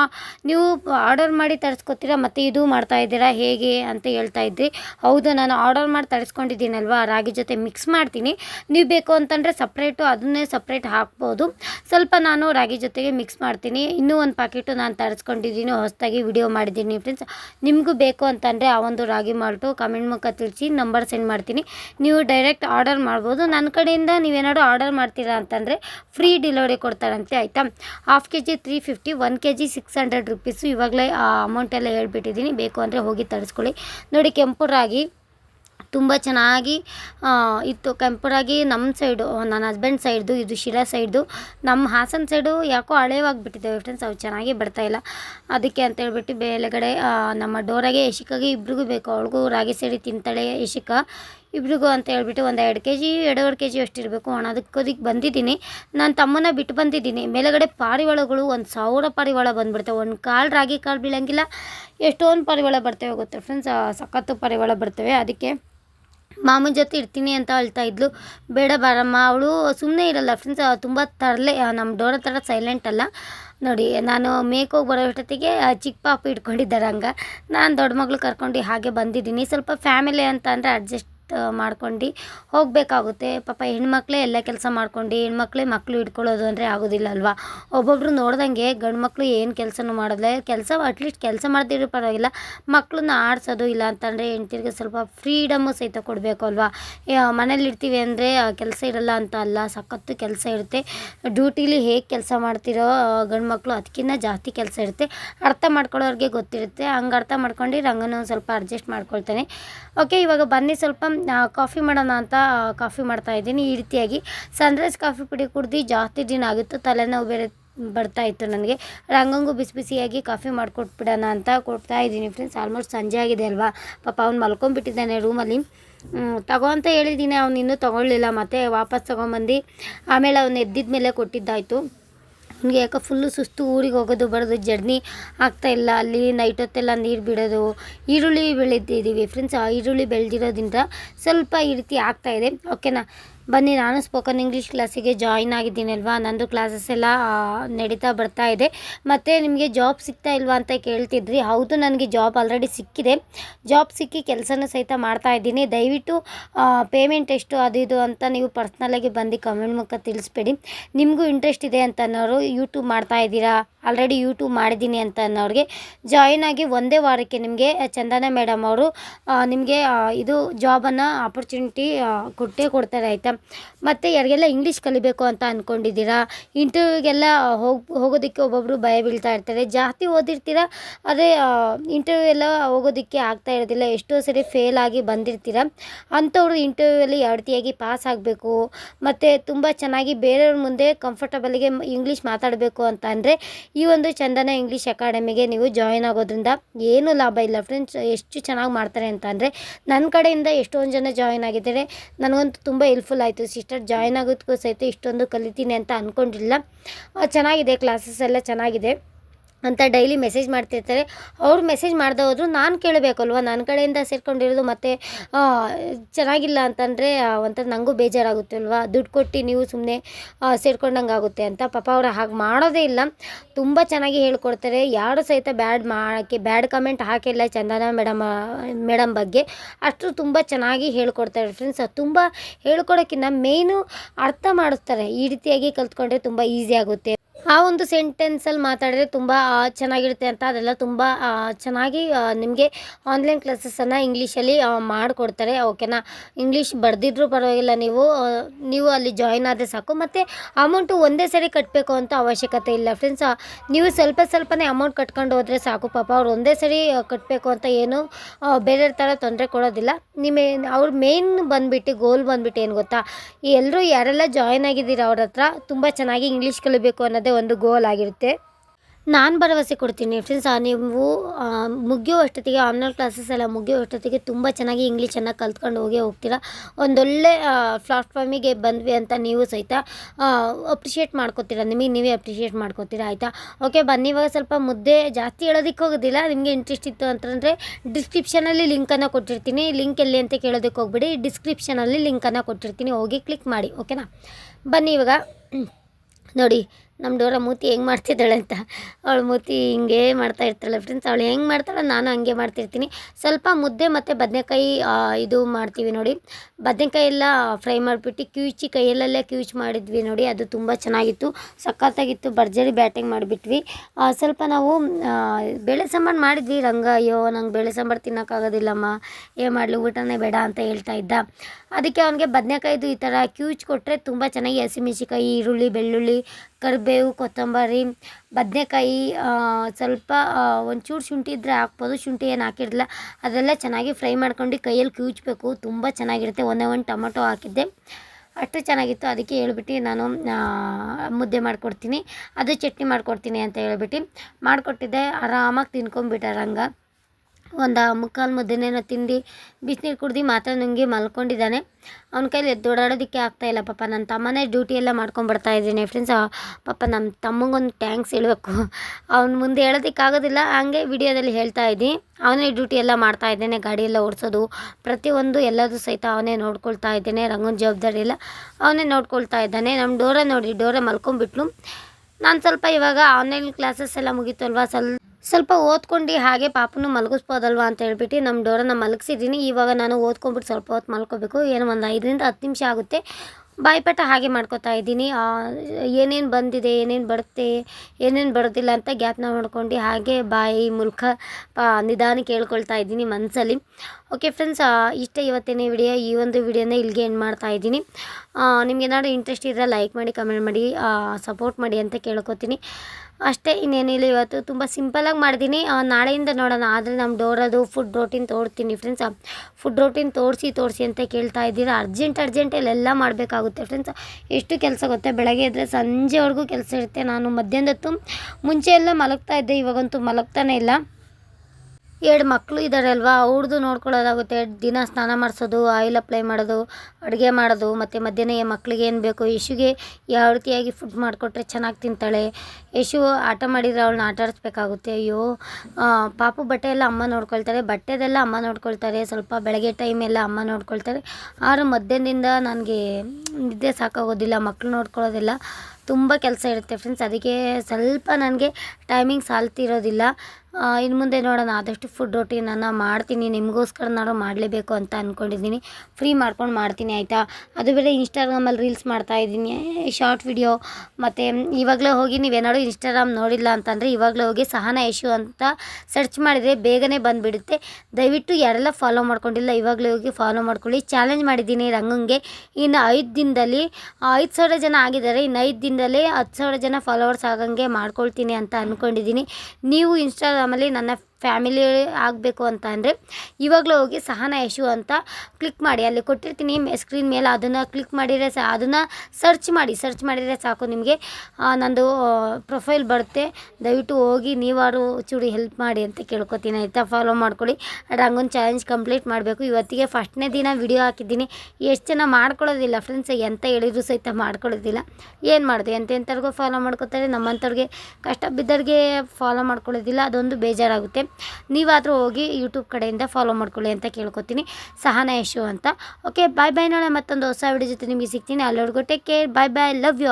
ನೀವು ಆರ್ಡರ್ ಮಾಡಿ ತರಿಸ್ಕೊತೀರಾ? ಮತ್ತು ಇದು ಮಾಡ್ತಾ ಇದ್ದೀರಾ? ಹೇಗೆ ಅಂತ ಹೇಳ್ತಾ ಇದ್ರಿ. ಹೌದು, ನಾನು ಆರ್ಡರ್ ಮಾಡಿ ತರಿಸ್ಕೊಂಡಿದ್ದೀನಲ್ವಾ? ರಾಗಿ ಜೊತೆ ಮಿಕ್ಸ್ ಮಾಡ್ತೀನಿ. ನೀವು ಬೇಕು ಅಂತಂದರೆ ಸಪ್ರೇಟು ಅದನ್ನೇ ಸಪ್ರೇಟ್ ಹಾಕ್ಬೋದು. ಸ್ವಲ್ಪ ನಾನು ರಾಗಿ ಜೊತೆಗೆ ಮಿಕ್ಸ್ ಮಾಡ್ತೀನಿ. ಇನ್ನೂ ಒಂದು ಪ್ಯಾಕೆಟು ನಾನು ತರಿಸ್ಕೊಂಡಿದ್ದೀನಿ. ಹೊಸದಾಗಿ ವಿಡಿಯೋ ಮಾಡಿದ್ದೀನಿ ಫ್ರೆಂಡ್ಸ್ ನಿಮಗೂ ಬೇಕು ಅಂತಂದರೆ ಆ ಒಂದು ರಾಗಿ ಮಾಲ್ಟು ಕಮೆಂಟ್ ಮುಖ ತಿಳಿಸಿ ನಂಬರ್ ಸೆಂಡ್ ಮಾಡ್ತೀನಿ. ನೀವು ಡೈರೆಕ್ಟ್ ಆರ್ಡರ್ ಮಾಡ್ಬೋದು. ನನ್ನ ಕಡೆಯಿಂದ ನೀವೇನಾದ್ರು ಆರ್ಡರ್ ಮಾಡ್ತೀರಾ ಅಂತಂದರೆ ಫ್ರೀ ಡೆಲಿವರಿ ಕೊಡ್ತಾರಂತೆ, ಆಯಿತಾ? Half K G three fifty one K G six hundred rupees ಇವಾಗಲೇ ಆ ಅಮೌಂಟೆಲ್ಲ ಹೇಳ್ಬಿಟ್ಟಿದ್ದೀನಿ. ಬೇಕು ಅಂದರೆ ಹೋಗಿ ತರಿಸ್ಕೊಳ್ಳಿ. ನೋಡಿ ಕೆಂಪು ರಾಗಿ ತುಂಬ ಚೆನ್ನಾಗಿ ಇತ್ತು. ಕೆಂಪರಾಗಿ ನಮ್ಮ ಸೈಡು, ನನ್ನ ಹಸ್ಬೆಂಡ್ ಸೈಡ್ದು, ಇದು ಶಿರಾ ಸೈಡ್ದು ನಮ್ಮ ಹಾಸನ ಸೈಡು ಯಾಕೋ ಹಳೇವಾಗ್ಬಿಟ್ಟಿದ್ದಾವೆ ಫ್ರೆಂಡ್ಸ್ ಅವು ಚೆನ್ನಾಗಿ ಬರ್ತಾಯಿಲ್ಲ ಅದಕ್ಕೆ ಅಂತ ಹೇಳ್ಬಿಟ್ಟು ಬೇಲೆಗಡೆ ನಮ್ಮ ಡೋರಾಗೆ ಯಶಿಕಾಗೆ ಇಬ್ರಿಗೂ ಬೇಕು. ಅವಳಿಗೂ ರಾಗಿ ಸೇರಿ ತಿಂತಾಳೆ ಯಶಿಕಾ ಇಬ್ರಿಗೂ ಅಂತ ಹೇಳ್ಬಿಟ್ಟು ಒಂದು ಎರಡು ಕೆ ಜಿ ಎರಡೂವರೆ ಕೆ ಜಿ ಇರಬೇಕು. ಒಣದಕ್ಕೋದಕ್ಕೆ ಬಂದಿದ್ದೀನಿ. ನಾನು ತಮ್ಮನ ಬಿಟ್ಟು ಬಂದಿದ್ದೀನಿ. ಮೇಲುಗಡೆ ಪಾರಿವಾಳಗಳು, ಒಂದು ಸಾವಿರ ಪಾರಿವಾಳ ಬಂದುಬಿಡ್ತವೆ. ಒಂದು ಕಾಳು ರಾಗಿ ಕಾಳು ಬೀಳಂಗಿಲ್ಲ. ಎಷ್ಟೊಂದು ಪಾರಿವಾಳ ಬರ್ತವೆ ಗೊತ್ತಾ ಫ್ರೆಂಡ್ಸ್ ಸಖತ್ತು ಪಾರಿವಾಳ ಬರ್ತವೆ. ಅದಕ್ಕೆ ಮಾಮನ ಜೊತೆ ಇರ್ತೀನಿ ಅಂತ ಹೇಳ್ತಾ ಇದ್ಲು. ಬೇಡ ಬಾರಮ್ಮ, ಅವಳು ಸುಮ್ಮನೆ ಇರಲ್ಲ ಫ್ರೆಂಡ್ಸ್ ತುಂಬ ತರಲೆ ನಮ್ಮ ಡೋರ ಥರ ಸೈಲೆಂಟ್ ಅಲ್ಲ. ನೋಡಿ, ನಾನು ಮೇಕೋಗಿ ಬರೋ ಅಷ್ಟೊತ್ತಿಗೆ ಆ ಚಿಕ್ಕ ಪಾಪು ಇಟ್ಕೊಂಡಿದ್ದಾರೆ ಹಂಗೆ ನಾನು ದೊಡ್ಡ ಮಗಳು ಕರ್ಕೊಂಡು ಹಾಗೆ ಬಂದಿದ್ದೀನಿ. ಸ್ವಲ್ಪ ಫ್ಯಾಮಿಲಿ ಅಂತ ಅಂದರೆ ಅಡ್ಜಸ್ಟ್ ಮಾಡ್ಕೊಂಡು ಹೋಗಬೇಕಾಗುತ್ತೆ. ಪಾಪ ಹೆಣ್ಮಕ್ಳೇ ಎಲ್ಲ ಕೆಲಸ ಮಾಡ್ಕೊಂಡು ಹೆಣ್ಮಕ್ಳೇ ಮಕ್ಕಳು ಇಟ್ಕೊಳ್ಳೋದು ಅಂದರೆ ಆಗೋದಿಲ್ಲ ಅಲ್ವಾ? ಒಬ್ಬೊಬ್ಬರು ನೋಡ್ದಂಗೆ ಗಂಡು ಮಕ್ಕಳು ಏನು ಕೆಲಸನೂ ಮಾಡೋದಿಲ್ಲ ಕೆಲಸ ಅಟ್ಲೀಸ್ಟ್ ಕೆಲಸ ಮಾಡ್ತಿದ್ರು ಪರವಾಗಿಲ್ಲ. ಮಕ್ಕಳನ್ನ ಆಡಿಸೋದು ಇಲ್ಲ ಅಂತಂದರೆ ಹೆಂಡ್ತಿರ್ಗೆ ಸ್ವಲ್ಪ ಫ್ರೀಡಮ್ಮು ಸಹಿತ ಕೊಡಬೇಕು ಅಲ್ವಾ? ಮನೇಲಿ ಇರ್ತೀವಿ ಅಂದರೆ ಕೆಲಸ ಇರಲ್ಲ ಅಂತ ಅಲ್ಲ, ಸಖತ್ತು ಕೆಲಸ ಇರುತ್ತೆ. ಡ್ಯೂಟಿಲಿ ಹೇಗೆ ಕೆಲಸ ಮಾಡ್ತಿರೋ ಗಂಡು ಮಕ್ಕಳು ಅದಕ್ಕಿಂತ ಜಾಸ್ತಿ ಕೆಲಸ ಇರುತ್ತೆ. ಅರ್ಥ ಮಾಡ್ಕೊಳ್ಳೋರಿಗೆ ಗೊತ್ತಿರುತ್ತೆ. ಹಂಗೆ ಅರ್ಥ ಮಾಡ್ಕೊಂಡು ರಂಗನ ಸ್ವಲ್ಪ ಅಡ್ಜಸ್ಟ್ ಮಾಡ್ಕೊಳ್ತಾನೆ. ಓಕೆ ಇವಾಗ ಬನ್ನಿ ಸ್ವಲ್ಪ. ಕಾಫಿ ಮಾಡೋಣ ಅಂತ ಕಾಫಿ ಮಾಡ್ತಾ ಇದ್ದೀನಿ. ಈ ರೀತಿಯಾಗಿ ಸನ್ರೈಸ್ ಕಾಫಿ ಪುಡಿ ಕುಡ್ದು ಜಾಸ್ತಿ ದಿನ ಆಗಿತ್ತು, ತಲೆನೋವು ಬೇರೆ ಬರ್ತಾ ಇತ್ತು ನನಗೆ. ರಂಗಂಗೂ ಬಿಸಿ ಬಿಸಿಯಾಗಿ ಕಾಫಿ ಮಾಡಿಕೊಟ್ಬಿಡೋಣ ಅಂತ ಕೊಡ್ತಾ ಇದ್ದೀನಿ ಫ್ರೆಂಡ್ಸ್ ಆಲ್ಮೋಸ್ಟ್ ಸಂಜೆ ಆಗಿದೆ ಅಲ್ವಾ? ಪಾಪ ಅವ್ನು ಮಲ್ಕೊಂಡ್ಬಿಟ್ಟಿದ್ದಾನೆ ರೂಮಲ್ಲಿ ತಗೋ ಅಂತ ಹೇಳಿದ್ದೀನಿ, ಅವ್ನು ಇನ್ನೂ ತೊಗೊಳ್ಳಿಲ್ಲ. ಮತ್ತೆ ವಾಪಸ್ ತೊಗೊಂಬಂದು, ಆಮೇಲೆ ಅವನು ಎದ್ದಿದ ಮೇಲೆ ಕೊಟ್ಟಿದ್ದಾಯಿತು. ನನಗೆ ಯಾಕೆ ಫುಲ್ಲು ಸುಸ್ತು ಊರಿಗೆ ಹೋಗೋದು, ಬರೋದು, ಜರ್ನಿ ಆಗ್ತಾಯಿಲ್ಲ ಅಲ್ಲಿ ನೈಟ್ ಹೊತ್ತೆಲ್ಲ ನೀರು ಬಿಡೋದು. ಈರುಳ್ಳಿ ಬೆಳೆದಿದ್ದೀವಿ ಫ್ರೆಂಡ್ಸ್ ಆ ಈರುಳ್ಳಿ ಬೆಳೆದಿರೋದ್ರಿಂದ ಸ್ವಲ್ಪ ಈ ರೀತಿ ಆಗ್ತಾಯಿದೆ ಓಕೆನಾ ಬನ್ನಿ, ನಾನು ಸ್ಪೋಕನ್ ಇಂಗ್ಲೀಷ್ ಕ್ಲಾಸಿಗೆ ಜಾಯಿನ್ ಆಗಿದ್ದೀನಿ ಅಲ್ವಾ ನಂದು ಕ್ಲಾಸಸ್ ಎಲ್ಲ ನಡೀತಾ ಬರ್ತಾ ಇದೆ. ಮತ್ತು ನಿಮಗೆ ಜಾಬ್ ಸಿಗ್ತಾ ಇಲ್ವಾ ಅಂತ ಕೇಳ್ತಿದ್ರಿ. ಹೌದು, ನನಗೆ ಜಾಬ್ ಆಲ್ರೆಡಿ ಸಿಕ್ಕಿದೆ. ಜಾಬ್ ಸಿಕ್ಕಿ ಕೆಲಸನೂ ಸಹಿತ ಮಾಡ್ತಾ ಇದ್ದೀನಿ. ದಯವಿಟ್ಟು ಪೇಮೆಂಟ್ ಎಷ್ಟು, ಅದು ಇದು ಅಂತ ನೀವು ಪರ್ಸ್ನಲಾಗಿ ಬಂದು ಕಮೆಂಟ್ ಮೂಲಕ ತಿಳಿಸ್ಬೇಡಿ. ನಿಮಗೂ ಇಂಟ್ರೆಸ್ಟ್ ಇದೆ ಅಂತ ಅನ್ನೋರು ಯೂಟ್ಯೂಬ್ ಮಾಡ್ತಾ ಇದ್ದೀರಾ? ಆಲ್ರೆಡಿ ಯೂಟ್ಯೂಬ್ ಮಾಡಿದ್ದೀನಿ ಅಂತ ಅನ್ನೋರಿಗೆ ಜಾಯಿನ್ ಆಗಿ ಒಂದೇ ವಾರಕ್ಕೆ ನಿಮಗೆ ಚಂದನ ಮೇಡಮ್ ಅವರು ನಿಮಗೆ ಇದು ಜಾಬನ್ನು ಆಪರ್ಚುನಿಟಿ ಕೊಟ್ಟೇ ಕೊಡ್ತಾರೆ ಆಯಿತಾ? ಮತ್ತು ಯಾರಿಗೆಲ್ಲ ಇಂಗ್ಲೀಷ್ ಕಲಿಬೇಕು ಅಂತ ಅಂದ್ಕೊಂಡಿದ್ದೀರಾ ಇಂಟರ್ವ್ಯೂಗೆಲ್ಲ ಹೋಗಿ, ಹೋಗೋದಕ್ಕೆ ಒಬ್ಬೊಬ್ಬರು ಭಯ ಬೀಳ್ತಾ ಇರ್ತಾರೆ. ಜಾಸ್ತಿ ಓದಿರ್ತೀರ? ಆದರೆ ಇಂಟರ್ವ್ಯೂ ಎಲ್ಲ ಹೋಗೋದಕ್ಕೆ ಆಗ್ತಾ ಇರೋದಿಲ್ಲ. ಎಷ್ಟೋ ಸರಿ ಫೇಲ್ ಆಗಿ ಬಂದಿರ್ತೀರ? ಅಂಥವ್ರು ಇಂಟರ್ವ್ಯೂವಲ್ಲಿ ಯಾವ ರೀತಿಯಾಗಿ ಪಾಸ್ ಆಗಬೇಕು? ಮತ್ತು ತುಂಬ ಚೆನ್ನಾಗಿ ಬೇರೆಯವ್ರ ಮುಂದೆ ಕಂಫರ್ಟಬಲ್ಗೆ ಇಂಗ್ಲೀಷ್ ಮಾತಾಡಬೇಕು ಅಂತ ಅಂದರೆ ಈ ಒಂದು ಚಂದನ ಇಂಗ್ಲೀಷ್ ಅಕಾಡೆಮಿಗೆ ನೀವು ಜಾಯಿನ್ ಆಗೋದ್ರಿಂದ ಏನು ಲಾಭ ಇಲ್ಲ ಫ್ರೆಂಡ್ಸ್ ಎಷ್ಟು ಚೆನ್ನಾಗಿ ಮಾಡ್ತಾರೆ ಅಂತ ಅಂದರೆ ನನ್ನ ಕಡೆಯಿಂದ ಎಷ್ಟೊಂದು ಜನ ಜಾಯಿನ್ ಆಗಿದ್ದಾರೆ. ನನಗಂತೂ ತುಂಬ ಹೆಲ್ಪ್ಫುಲ್ ಆಯಿತು. ಸಿಸ್ಟರ್ ಜಾಯಿನ್ ಆಗೋದಕ್ಕೂ ಸಹಿತ ಇಷ್ಟೊಂದು ಕಲಿತೀನಿ ಅಂತ ಅಂದ್ಕೊಂಡಿಲ್ಲ ಚೆನ್ನಾಗಿದೆ ಕ್ಲಾಸಸ್ ಎಲ್ಲ ಚೆನ್ನಾಗಿದೆ. ಅಂತ ಡೈಲಿ ಮೆಸೇಜ್ ಮಾಡ್ತಿರ್ತಾರೆ. ಅವ್ರು ಮೆಸೇಜ್ ಮಾಡ್ದೆ ಹೋದ್ರು ನಾನು ಕೇಳಬೇಕಲ್ವ? ನನ್ನ ಕಡೆಯಿಂದ ಸೇರ್ಕೊಂಡಿರೋದು ಮತ್ತು ಚೆನ್ನಾಗಿಲ್ಲ ಅಂತಂದರೆ ಒಂಥರ ನನಗೂ ಬೇಜಾರಾಗುತ್ತೆ ಅಲ್ವಾ ದುಡ್ಡು ಕೊಟ್ಟು ನೀವು ಸುಮ್ಮನೆ ಸೇರ್ಕೊಂಡಂಗೆ ಆಗುತ್ತೆ ಅಂತ ಪಾಪ ಅವ್ರು ಹಾಗೆ ಮಾಡೋದೇ ಇಲ್ಲ. ತುಂಬ ಚೆನ್ನಾಗಿ ಹೇಳ್ಕೊಡ್ತಾರೆ. ಯಾರು ಸಹಿತ ಬ್ಯಾಡ್ ಮಾಡೋಕ್ಕೆ ಬ್ಯಾಡ್ ಕಮೆಂಟ್ ಹಾಕಿಲ್ಲ ಚಂದನ ಮೇಡಮ್ ಮೇಡಮ್ ಬಗ್ಗೆ. ಅಷ್ಟು ತುಂಬ ಚೆನ್ನಾಗಿ ಹೇಳ್ಕೊಡ್ತಾರೆ ಫ್ರೆಂಡ್ಸ್ ತುಂಬ ಹೇಳ್ಕೊಡೋಕ್ಕಿಂತ ಮೇಯ್ನು ಅರ್ಥ ಮಾಡಿಸ್ತಾರೆ. ಈ ರೀತಿಯಾಗಿ ಕಲ್ತ್ಕೊಂಡ್ರೆ ತುಂಬ ಈಸಿ ಆಗುತ್ತೆ. ಆ ಒಂದು ಸೆಂಟೆನ್ಸಲ್ಲಿ ಮಾತಾಡಿದ್ರೆ ತುಂಬ ಚೆನ್ನಾಗಿರುತ್ತೆ ಅಂತ ಅದೆಲ್ಲ ತುಂಬ ಚೆನ್ನಾಗಿ ನಿಮಗೆ ಆನ್ಲೈನ್ ಕ್ಲಾಸಸನ್ನು ಇಂಗ್ಲೀಷಲ್ಲಿ ಮಾಡಿಕೊಡ್ತಾರೆ ಓಕೆನಾ ಇಂಗ್ಲೀಷ್ ಬರೆದಿದ್ರೂ ಪರವಾಗಿಲ್ಲ ನೀವು ನೀವು ಅಲ್ಲಿ ಜಾಯಿನ್ ಆದರೆ ಸಾಕು. ಮತ್ತು ಅಮೌಂಟು ಒಂದೇ ಸರಿ ಕಟ್ಟಬೇಕು ಅಂತ ಅವಶ್ಯಕತೆ ಇಲ್ಲ ಫ್ರೆಂಡ್ಸ್ ನೀವು ಸ್ವಲ್ಪ ಸ್ವಲ್ಪನೇ ಅಮೌಂಟ್ ಕಟ್ಕೊಂಡು ಹೋದರೆ ಸಾಕು ಪಾಪ. ಅವ್ರು ಒಂದೇ ಸರಿ ಕಟ್ಟಬೇಕು ಅಂತ ಏನು ಬೇರೆ ಥರ ತೊಂದರೆ ಕೊಡೋದಿಲ್ಲ. ನಿಮ್ಮ ಅವ್ರ ಮೇನ್ ಬಂದುಬಿಟ್ಟು ಗೋಲ್ ಬಂದುಬಿಟ್ಟು ಏನು ಗೊತ್ತಾ? ಎಲ್ಲರೂ ಯಾರೆಲ್ಲ ಜಾಯಿನ್ ಆಗಿದ್ದೀರಾ ಅವ್ರ ಹತ್ರ, ತುಂಬ ಚೆನ್ನಾಗಿ ಇಂಗ್ಲೀಷ್ ಕಲಿಬೇಕು ಅನ್ನೋದೇ ಒಂದು ಗೋಲ್ ಆಗಿರುತ್ತೆ. ನಾನು ಭರವಸೆ ಕೊಡ್ತೀನಿ ಫ್ರೆಂಡ್ಸ್ ನೀವು ಮುಗಿಯೋ ಅಷ್ಟೊತ್ತಿಗೆ ಆನ್ಲೈನ್ ಕ್ಲಾಸಸ್ ಎಲ್ಲ ಮುಗಿಯೋ ಅಷ್ಟೊತ್ತಿಗೆ ತುಂಬ ಚೆನ್ನಾಗಿ ಇಂಗ್ಲೀಷನ್ನು ಕಲ್ತ್ಕೊಂಡು ಹೋಗಿ ಹೋಗ್ತೀರಾ? ಒಂದೊಳ್ಳೆ ಪ್ಲಾಟ್ಫಾರ್ಮಿಗೆ ಬಂದ್ವಿ ಅಂತ ನೀವು ಸಹಿತ ಅಪ್ರಿಷಿಯೇಟ್ ಮಾಡ್ಕೋತೀರಾ? ನಿಮಗೆ ನೀವೇ ಅಪ್ರಿಷಿಯೇಟ್ ಮಾಡ್ಕೋತೀರಾ? ಆಯಿತಾ? ಓಕೆ ಬನ್ನಿ, ಇವಾಗ ಸ್ವಲ್ಪ ಮುದ್ದೆ ಜಾಸ್ತಿ ಹೇಳೋದಕ್ಕೆ ಹೋಗೋದಿಲ್ಲ. ನಿಮಗೆ ಇಂಟ್ರೆಸ್ಟ್ ಇತ್ತು ಅಂತಂದರೆ ಡಿಸ್ಕ್ರಿಪ್ಷನಲ್ಲಿ ಲಿಂಕನ್ನು ಕೊಟ್ಟಿರ್ತೀನಿ. ಲಿಂಕ್ ಎಲ್ಲಿ ಅಂತ ಕೇಳೋದಕ್ಕೆ ಹೋಗ್ಬಿಡಿ. ಡಿಸ್ಕ್ರಿಪ್ಷನಲ್ಲಿ ಲಿಂಕನ್ನು ಕೊಟ್ಟಿರ್ತೀನಿ. ಹೋಗಿ ಕ್ಲಿಕ್ ಮಾಡಿ. ಓಕೆನಾ ಬನ್ನಿ ಇವಾಗ. ನೋಡಿ ನಮ್ಮ ಡೋರ ಮೂತಿ ಹೆಂಗೆ ಮಾಡ್ತಿದ್ದಾಳೆ ಅಂತ. ಅವಳು ಮೂತಿ ಹಿಂಗೆ ಮಾಡ್ತಾ ಇರ್ತಾಳೆ ಫ್ರೆಂಡ್ಸ್ ಅವಳು ಹೆಂಗೆ ಮಾಡ್ತಾಳೆ ನಾನು ಹಂಗೆ ಮಾಡ್ತಿರ್ತೀನಿ. ಸ್ವಲ್ಪ ಮುದ್ದೆ ಮತ್ತು ಬದನೆಕಾಯಿ ಇದು ಮಾಡ್ತೀವಿ ನೋಡಿ. ಬದನೆಕಾಯಿ ಎಲ್ಲ ಫ್ರೈ ಮಾಡಿಬಿಟ್ಟು ಕ್ಯೂಚಿ ಕೈಯಲ್ಲೇ ಕ್ಯೂಚ್ ಮಾಡಿದ್ವಿ ನೋಡಿ. ಅದು ತುಂಬ ಚೆನ್ನಾಗಿತ್ತು. ಸಖತ್ತಾಗಿತ್ತು. ಭರ್ಜರಿ ಬ್ಯಾಟಿಂಗ್ ಮಾಡಿಬಿಟ್ವಿ. ಸ್ವಲ್ಪ ನಾವು ಬೇಳೆ ಸಾಂಬಾರು ಮಾಡಿದ್ವಿ. ರಂಗ, ಅಯ್ಯೋ, ನಂಗೆ ಬೇಳೆ ಸಾಂಬಾರು ತಿನ್ನೋಕ್ಕಾಗೋದಿಲ್ಲಮ್ಮ ಏನು ಮಾಡಲಿ, ಊಟನೇ ಬೇಡ ಅಂತ ಹೇಳ್ತಾ ಇದ್ದ. ಅದಕ್ಕೆ ಅವನಿಗೆ ಬದನೆಕಾಯ್ದು ಈ ಥರ ಕ್ಯೂಚ್ ಕೊಟ್ಟರೆ ತುಂಬ ಚೆನ್ನಾಗಿ ಹಸಿಮೆಣಸಿಕಾಯಿ ಈರುಳ್ಳಿ, ಬೆಳ್ಳುಳ್ಳಿ ಕರಿಬೇವು, ಕೊತ್ತಂಬರಿ, ಬದನೇಕಾಯಿ ಸ್ವಲ್ಪ ಒಂಚೂರು ಶುಂಠಿ ಇದ್ದರೆ ಹಾಕ್ಬೋದು. ಶುಂಠಿ ಏನು ಹಾಕಿರಲಿಲ್ಲ. ಅದೆಲ್ಲ ಚೆನ್ನಾಗಿ ಫ್ರೈ ಮಾಡ್ಕೊಂಡು ಕೈಯಲ್ಲಿ ಕಿವುಚ್ಬೇಕು ತುಂಬ ಚೆನ್ನಾಗಿರುತ್ತೆ. ಒಂದೇ ಒಂದು ಟೊಮೊಟೊ ಹಾಕಿದ್ದೆ. ಅಷ್ಟು ಚೆನ್ನಾಗಿತ್ತು. ಅದಕ್ಕೆ ಹೇಳ್ಬಿಟ್ಟು ನಾನು ಮುದ್ದೆ ಮಾಡಿಕೊಡ್ತೀನಿ. ಅದು ಚಟ್ನಿ ಮಾಡಿಕೊಡ್ತೀನಿ ಅಂತ ಹೇಳ್ಬಿಟ್ಟು ಮಾಡಿಕೊಟ್ಟಿದ್ದೆ. ಆರಾಮಾಗಿ ತಿನ್ಕೊಂಬಿಟ್ಟಾರೆ ರಂಗ ಒಂದು ಮುಕ್ಕಾಲು ಮುದ್ದೆನೇನೋ ತಿಂದು, ಬಿಸಿನೀರು ಕುಡ್ದು ಮಾತ್ರ ನುಂಗಿ ಮಲ್ಕೊಂಡಿದ್ದಾನೆ. ಅವ್ನ ಕೈಲಿ ಎದ್ದು ಓಡಾಡೋದಕ್ಕೆ ಆಗ್ತಾಯಿಲ್ಲ ಪಾಪ. ನನ್ನ ತಮ್ಮನೇ ಡ್ಯೂಟಿ ಎಲ್ಲ ಮಾಡ್ಕೊಂಡ್ಬರ್ತಾ ಇದ್ದೀನಿ ಫ್ರೆಂಡ್ಸ್ ಪಾಪ ನಮ್ಮ ತಮ್ಮಂಗೊಂದು ಟ್ಯಾಂಕ್ಸ್ ಹೇಳಬೇಕು. ಅವ್ನ ಮುಂದೆ ಹೇಳೋದಕ್ಕಾಗೋದಿಲ್ಲ ಹಾಗೆ ವಿಡಿಯೋದಲ್ಲಿ ಹೇಳ್ತಾ ಇದ್ದೀನಿ ಅವನೇ ಡ್ಯೂಟಿ ಎಲ್ಲ ಮಾಡ್ತಾ ಇದ್ದೇನೆ, ಗಾಡಿ ಎಲ್ಲ ಓಡಿಸೋದು. ಪ್ರತಿಯೊಂದು ಎಲ್ಲದೂ ಸಹಿತ ಅವನೇ ನೋಡ್ಕೊಳ್ತಾ ಇದ್ದೇನೆ, ರಂಗನ ಜವಾಬ್ದಾರಿ ಎಲ್ಲ ಅವನೇ ನೋಡ್ಕೊಳ್ತಾ ಇದ್ದಾನೆ. ನಮ್ಮ ಡೋರ ನೋಡಿ, ಡೋರ ಮಲ್ಕೊಂಡ್ಬಿಟ್ಲು ನಾನು ಸ್ವಲ್ಪ ಇವಾಗ ಆನ್ಲೈನ್ ಕ್ಲಾಸಸ್ ಎಲ್ಲ ಮುಗೀತು ಅಲ್ವಾ? ಸ್ವಲ್ಪ ಸ್ವಲ್ಪ ಓದ್ಕೊಂಡು ಹಾಗೆ ಪಾಪನು ಮಲಗಿಸ್ಬೋದಲ್ವಾ ಅಂತ ಹೇಳ್ಬಿಟ್ಟು ನಮ್ಮ ಡೋರನ್ನ ಮಲಗಿಸಿದ್ದೀನಿ. ಇವಾಗ ನಾನು ಓದ್ಕೊಂಡ್ಬಿಟ್ಟು ಸ್ವಲ್ಪ ಹೊತ್ತು ಮಲ್ಕೋಬೇಕು. ಏನು ಒಂದು ಐದರಿಂದ ಹತ್ತು ನಿಮಿಷ ಆಗುತ್ತೆ. ಬಾಯ್ಪಾಠ ಹಾಗೆ ಮಾಡ್ಕೋತಾ ಇದ್ದೀನಿ. ಏನೇನು ಬಂದಿದೆ, ಏನೇನು ಬರುತ್ತೆ, ಏನೇನು ಬರೋದಿಲ್ಲ ಅಂತ ಜ್ಞಾಪನ ಮಾಡ್ಕೊಂಡು ಹಾಗೆ ಬಾಯಿ ಮೂಲಕ ಪಾ ನಿಧಾನಕ್ಕೆ ಹೇಳ್ಕೊಳ್ತಾ ಇದ್ದೀನಿ ಮನಸ್ಸಲ್ಲಿ ಓಕೆ ಫ್ರೆಂಡ್ಸ್ ಇಷ್ಟೇ ಇವತ್ತಿನ ವಿಡಿಯೋ ಈ ಒಂದು ವಿಡಿಯೋನ ಇಲ್ಲಿಗೆ ಎಂಡ್ ಮಾಡ್ತಾ ಇದ್ದೀನಿ. ನಿಮ್ಗೆ ಏನಾದರೂ ಇಂಟ್ರೆಸ್ಟ್ ಇದ್ದರೆ ಲೈಕ್ ಮಾಡಿ ಕಮೆಂಟ್ ಮಾಡಿ ಸಪೋರ್ಟ್ ಮಾಡಿ ಅಂತ ಕೇಳ್ಕೊತೀನಿ. ಅಷ್ಟೇ ಇನ್ನೇನಿಲ್ಲ ಇವತ್ತು ತುಂಬ ಸಿಂಪಲಾಗಿ ಮಾಡಿದ್ದೀನಿ ನಾಳೆಯಿಂದ ನೋಡೋಣ, ಆದರೆ ನಮ್ಮ ಡೋರದು ಫುಡ್ ರೋಟೀನ್ ತೋರ್ತೀನಿ ಫ್ರೆಂಡ್ಸ್ ಫುಡ್ ರೋಟೀನ್ ತೋರಿಸಿ ತೋರಿಸಿ ಅಂತ ಕೇಳ್ತಾ ಇದ್ದೀರಾ? ಅರ್ಜೆಂಟ್ ಅರ್ಜೆಂಟ್ ಎಲ್ಲ ಮಾಡಬೇಕಾಗುತ್ತೆ ಫ್ರೆಂಡ್ಸ್ ಎಷ್ಟು ಕೆಲಸ ಗೊತ್ತೆ? ಬೆಳಗ್ಗೆ ಇದ್ದರೆ ಸಂಜೆವರೆಗೂ ಕೆಲಸ ಇರುತ್ತೆ. ನಾನು ಮಧ್ಯಾಹ್ನದತ್ತು ಮುಂಚೆ ಎಲ್ಲ ಮಲಗ್ತಾ ಇದ್ದೆ, ಇವಾಗಂತೂ ಮಲಗ್ತಾನೆ ಇಲ್ಲ. ಎರಡು ಮಕ್ಕಳು ಇದ್ದಾರೆ ಅಲ್ವಾ ಅವ್ರದ್ದು ನೋಡ್ಕೊಳ್ಳೋದಾಗುತ್ತೆ. ದಿನ ಸ್ನಾನ ಮಾಡಿಸೋದು ಆಯಿಲ್ ಅಪ್ಲೈ ಮಾಡೋದು, ಅಡುಗೆ ಮಾಡೋದು, ಮತ್ತು ಮಧ್ಯಾಹ್ನ ಮಕ್ಕಳಿಗೆ ಏನು ಬೇಕು. ಯಶುಗೆ ಯಾವ ರೀತಿಯಾಗಿ ಫುಡ್ ಮಾಡಿಕೊಟ್ರೆ ಚೆನ್ನಾಗಿ ತಿಂತಾಳೆ. ಯಶು ಆಟ ಮಾಡಿದರೆ ಅವಳನ್ನ ಆಟ ಆಡಿಸ್ಬೇಕಾಗುತ್ತೆ. ಅಯ್ಯೋ ಪಾಪ ಬಟ್ಟೆ ಎಲ್ಲ ಅಮ್ಮ ನೋಡ್ಕೊಳ್ತಾರೆ. ಬಟ್ಟೆದೆಲ್ಲ ಅಮ್ಮ ನೋಡ್ಕೊಳ್ತಾರೆ. ಸ್ವಲ್ಪ ಬೆಳಗ್ಗೆ ಟೈಮ್ ಎಲ್ಲ ಅಮ್ಮ ನೋಡ್ಕೊಳ್ತಾರೆ. ಆದ್ರೆ ಮಧ್ಯಾಹ್ನದಿಂದ ನನಗೆ ನಿದ್ದೆ ಸಾಕಾಗೋದಿಲ್ಲ. ಮಕ್ಕಳು ನೋಡ್ಕೊಳ್ಳೋದೆಲ್ಲ. ತುಂಬ ಕೆಲಸ ಇರುತ್ತೆ ಫ್ರೆಂಡ್ಸ್ ಅದಕ್ಕೆ ಸ್ವಲ್ಪ ನನಗೆ ಟೈಮಿಂಗ್ ಸಾಲ್ತಿರೋದಿಲ್ಲ. ಇನ್ನು ಮುಂದೆ ನೋಡೋಣ, ಆದಷ್ಟು ಫುಡ್ ನಾನು ಮಾಡ್ತೀನಿ. ನಿಮಗೋಸ್ಕರ ನಾನು ಮಾಡಲೇಬೇಕು ಅಂತ ಅಂದ್ಕೊಂಡಿದ್ದೀನಿ ಫ್ರೀ ಮಾಡ್ಕೊಂಡು ಮಾಡ್ತೀನಿ, ಆಯಿತಾ? ಅದು ಬೇರೆ ಇನ್ಸ್ಟಾಗ್ರಾಮಲ್ಲಿ ರೀಲ್ಸ್ ಮಾಡ್ತಾ ಇದ್ದೀನಿ. ಶಾರ್ಟ್ ವಿಡಿಯೋ ಮತ್ತು, ಇವಾಗಲೇ ಹೋಗಿ ನೀವೇನಾದ್ರು ಇನ್ಸ್ಟಾಗ್ರಾಮ್ ನೋಡಿಲ್ಲ ಅಂತಂದರೆ ಇವಾಗಲೇ ಹೋಗಿ ಸಹನಾ ಯಶು ಅಂತ ಸರ್ಚ್ ಮಾಡಿದರೆ ಬೇಗನೆ ಬಂದುಬಿಡುತ್ತೆ. ದಯವಿಟ್ಟು ಯಾರೆಲ್ಲ ಫಾಲೋ ಮಾಡ್ಕೊಂಡಿಲ್ಲ, ಇವಾಗಲೇ ಹೋಗಿ ಫಾಲೋ ಮಾಡ್ಕೊಳ್ಳಿ. ಚಾಲೆಂಜ್ ಮಾಡಿದ್ದೀನಿ, ರಂಗಂಗೆ. ಇನ್ನು ಐದು ದಿನದಲ್ಲಿ, ಐದು ಸಾವಿರ ಜನ ಆಗಿದ್ದಾರೆ. ಇನ್ನು ಐದು ದಿನದಲ್ಲೇ ಹತ್ತು ಸಾವಿರ ಜನ ಫಾಲೋವರ್ಸ್ ಆಗಂಗೆ ಮಾಡ್ಕೊಳ್ತೀನಿ ಅಂತ ಅಂದ್ಕೊಂಡಿದ್ದೀನಿ ನೀವು ಇನ್ಸ್ಟಾಗ್ರಾಮಲ್ಲಿ ನನ್ನ ಫ್ಯಾಮಿಲಿ ಆಗಬೇಕು ಅಂತ ಅಂದರೆ ಇವಾಗಲೇ ಹೋಗಿ ಸಹನ ಯಶು ಅಂತ ಕ್ಲಿಕ್ ಮಾಡಿ. ಅಲ್ಲಿ ಕೊಟ್ಟಿರ್ತೀನಿ ಸ್ಕ್ರೀನ್ ಮೇಲೆ ಅದನ್ನು ಕ್ಲಿಕ್ ಮಾಡಿದರೆ ಸಹ ಅದನ್ನು ಸರ್ಚ್ ಮಾಡಿ ಸರ್ಚ್ ಮಾಡಿದರೆ ಸಾಕು ನಿಮಗೆ. ನಂದು ಪ್ರೊಫೈಲ್ ಬರುತ್ತೆ. ದಯವಿಟ್ಟು ಹೋಗಿ ನೀವಾರು ಚೂಡಿ ಹೆಲ್ಪ್ ಮಾಡಿ ಅಂತ ಕೇಳ್ಕೊತೀನಿ, ಆಯಿತಾ? ಫಾಲೋ ಮಾಡ್ಕೊಳ್ಳಿ. ರಂಗೊಂದು ಚಾಲೆಂಜ್ ಕಂಪ್ಲೀಟ್ ಮಾಡಬೇಕು. ಇವತ್ತಿಗೆ ಫಸ್ಟ್ನೇ ದಿನ ವಿಡಿಯೋ ಹಾಕಿದ್ದೀನಿ. ಎಷ್ಟು ಜನ ಮಾಡ್ಕೊಳ್ಳೋದಿಲ್ಲ ಫ್ರೆಂಡ್ಸ್ ಎಂಥ ಹೇಳಿದ್ರು ಸಹಿತ ಮಾಡ್ಕೊಳ್ಳೋದಿಲ್ಲ. ಏನು ಮಾಡೋದು? ಎಂತೆಂಥವ್ರಿಗೂ ಫಾಲೋ ಮಾಡ್ಕೊತಾರೆ. ನಮ್ಮಂಥವ್ರಿಗೆ ಕಷ್ಟ ಬಿದ್ದವ್ರಿಗೆ ಫಾಲೋ ಮಾಡ್ಕೊಳ್ಳೋದಿಲ್ಲ. ಅದೊಂದು ಬೇಜಾರಾಗುತ್ತೆ. ನೀವಾದರೂ ಹೋಗಿ ಯೂಟ್ಯೂಬ್ ಕಡೆಯಿಂದ ಫಾಲೋ ಮಾಡ್ಕೊಳ್ಳಿ ಅಂತ ಕೇಳ್ಕೊತೀನಿ. ಸಹನ ಯಶು ಅಂತ. ಓಕೆ ಬಾಯ್ ಬಾಯ್ ನಾಳೆ ಮತ್ತೊಂದು ಹೊಸ ವಿಡಿಯೋ ಜೊತೆ ನಿಮಗೆ ಸಿಗ್ತೀನಿ. ಅಲ್ಲಿವರೆಗೂ take care bye bye love you